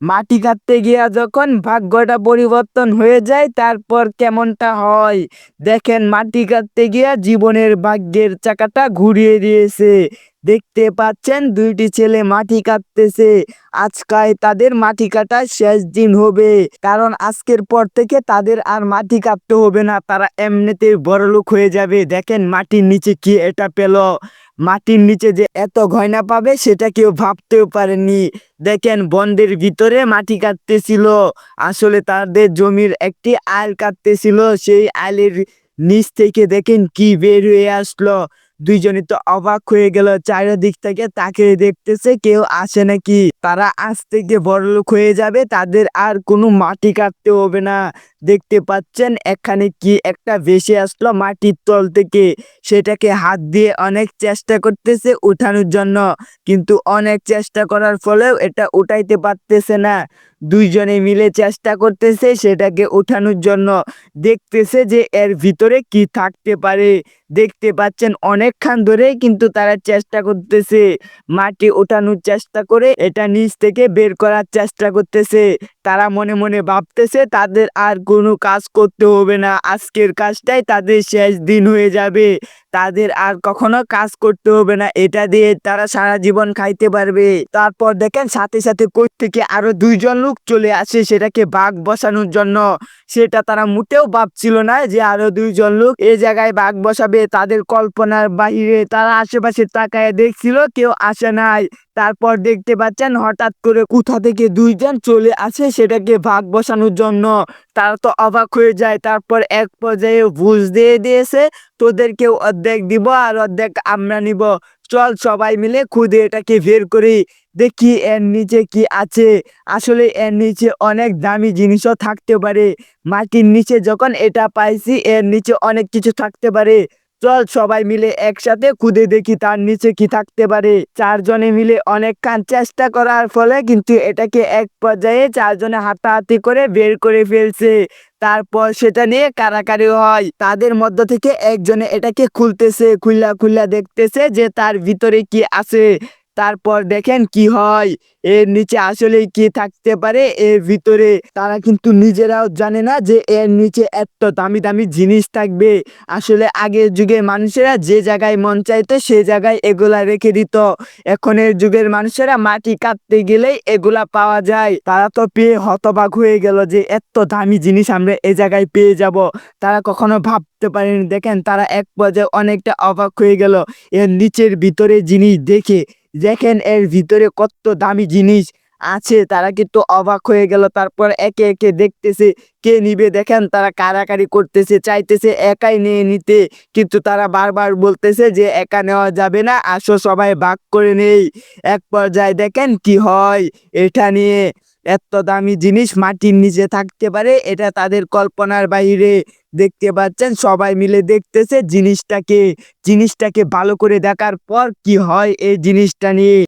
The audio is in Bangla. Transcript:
মাটি কাটতে গিয়া যখন ভাগ্যটা পরিবর্তন হয়ে যায়, তারপর কেমনটা হয়? দেখেন, মাটি কাটতে গিয়া জীবনের ভাগ্যের চাকাটা ঘুরিয়ে দিয়েছে। দেখতে পাচ্ছেন, দুইটি ছেলে মাটি কাটতেছে। আজকায় তাদের মাটি কাটার শেষ দিন হবে। কারণ আজকের পর থেকে তাদের আর মাটি কাটতে হবে না। তারা এমনিতেই বড়লোক হয়ে যাবে। দেখেন, মাটির নিচে কি এটা পেল। মাটির নিচে যে এত গয়না পাবে, সেটা কেউ ভাবতেও পারেনি। দেখেন, বন্দের ভিতরে মাটি কাটতেছিল। আসলে তাদের জমির একটি আইল কাটতেছিল। সেই আইলের নিচ থেকে দেখেন কি বের হয়ে আসলো। দুইজনে তো অবাক হয়ে গেল, চারিদিক থেকে তাকে দেখতেছে কেউ আসে নাকি। তারা আজ থেকে বড়লোক হয়ে যাবে, তাদের আর কোনো মাটি কাটতে হবে না। দেখতে পাচ্ছেন এখানে কি একটা ভেসে আসলো মাটির তল থেকে। সেটাকে হাত দিয়ে অনেক চেষ্টা করতেছে উঠানোর জন্য, কিন্তু অনেক চেষ্টা করার ফলেও এটা উঠাইতে পারতেছে না। দুইজনে মিলে চেষ্টা করতেছে সেটাকে উঠানোর জন্য। দেখতেছে যে এর ভিতরে কি থাকতে পারে। দেখতে পাচ্ছেন অনেকক্ষণ ধরে কিন্তু তারা চেষ্টা করতেছে। মাটি ওঠানোর চেষ্টা করে, এটা নিচ থেকে বের করার চেষ্টা করতেছে। তারা মনে মনে ভাবতেছে তাদের আর কোনো কাজ করতে হবে না। আজকের কাজটাই তাদের শেষ দিন হয়ে যাবে। তাদের আর কখনো কাজ করতে হবে না। এটা দিয়ে তারা সারা জীবন খাইতে পারবে। তারপর দেখেন সাথে সাথে কই থেকে আরও দুইজন লোক চলে আসে সেটাকে বাঘ বসানোর জন্য। সেটা তারা মোটেও ভাবছিল না যে আরও দুইজন লোক এই জায়গায় বাঘ বসাবে। তাদের কল্পনার বাইরে তারা আশেপাশে তাকায় দেখছিল কেউ আসে নাই। তারপর দেখতে পাচ্ছেন হঠাৎ করে কোথা থেকে দুইজন চলে আসে সেটাকে ভাগ বসানোর জন্য। তারা তো অবাক হয়ে যায়, তারপর এক পর্যায়ে বুঝ দিয়ে দিয়েছে তোদেরকেও অর্ধেক দিব আর অর্ধেক আমরা নিব। চল সবাই মিলে খুদে এটাকে বের করি। দেখি এর নিচে কি আছে। আসলে এর নিচে অনেক দামি জিনিসও থাকতে পারে। মাটির নিচে যখন এটা পাইছি, এর নিচে অনেক কিছু থাকতে পারে। চল সবাই মিলে একসাথে খুদে দেখি তার নিচে কি থাকতে পারে। চারজনে মিলে অনেকক্ষণ চেষ্টা করার ফলে কিন্তু এটাকে এক পর্যায়ে চারজনে হাতাহাতি করে বের করে ফেলছে। তারপর সেটা নিয়ে কারাকারি হয়। তাদের মধ্য থেকে একজনে এটাকে খুলতেছে, খুল্লা খুল্লা দেখতেছে যে তার ভিতরে কি আছে। তারপর দেখেন কি হয়। এর নিচে আসলে কি থাকতে পারে? এর ভিতরে তারা কিন্তু নিজেরাও জানে না যে এর নিচে এত দামি দামি জিনিস থাকবে। আসলে আগের যুগে মানুষেরা যে জায়গায় মন চাইতো সে জায়গায় এগুলা রেখে দিত। এখনের যুগের মানুষেরা মাটি কাটতে গেলেই এগুলা পাওয়া যায়। তারা তো পেয়ে হতবাক হয়ে গেল যে এত দামি জিনিস আমরা এ জায়গায় পেয়ে যাব। তারা কখনো ভাবতে পারেনি। দেখেন তারা এক পর্যায়ে অনেকটা অবাক হয়ে গেল। এর নিচের ভিতরে জিনিস দেখে দেখেন এর ভিতরে কত দামি জিনিস আছে। তারা কিন্তু অবাক হয়ে গেল, তারপর একে একে দেখতেছে কে নিবে। দেখেন তারা কারাকারি করতেছে, চাইতেছে একাই নিয়ে নিতে। কিন্তু তারা বারবার বলতেছে যে একা নেওয়া যাবে না, আসো সবাই ভাগ করে নেই। এক পর্যায়ে দেখেন কি হয় এটা নিয়ে। এত দামি জিনিস মাটির নিচে থাকতে পারে, এটা তাদের কল্পনার বাইরে। দেখতে পাচ্ছেন, সবাই মিলে দেখতেছে জিনিসটাকে জিনিসটাকে ভালো করে দেখার পর কি হয় এই জিনিসটা নিয়ে।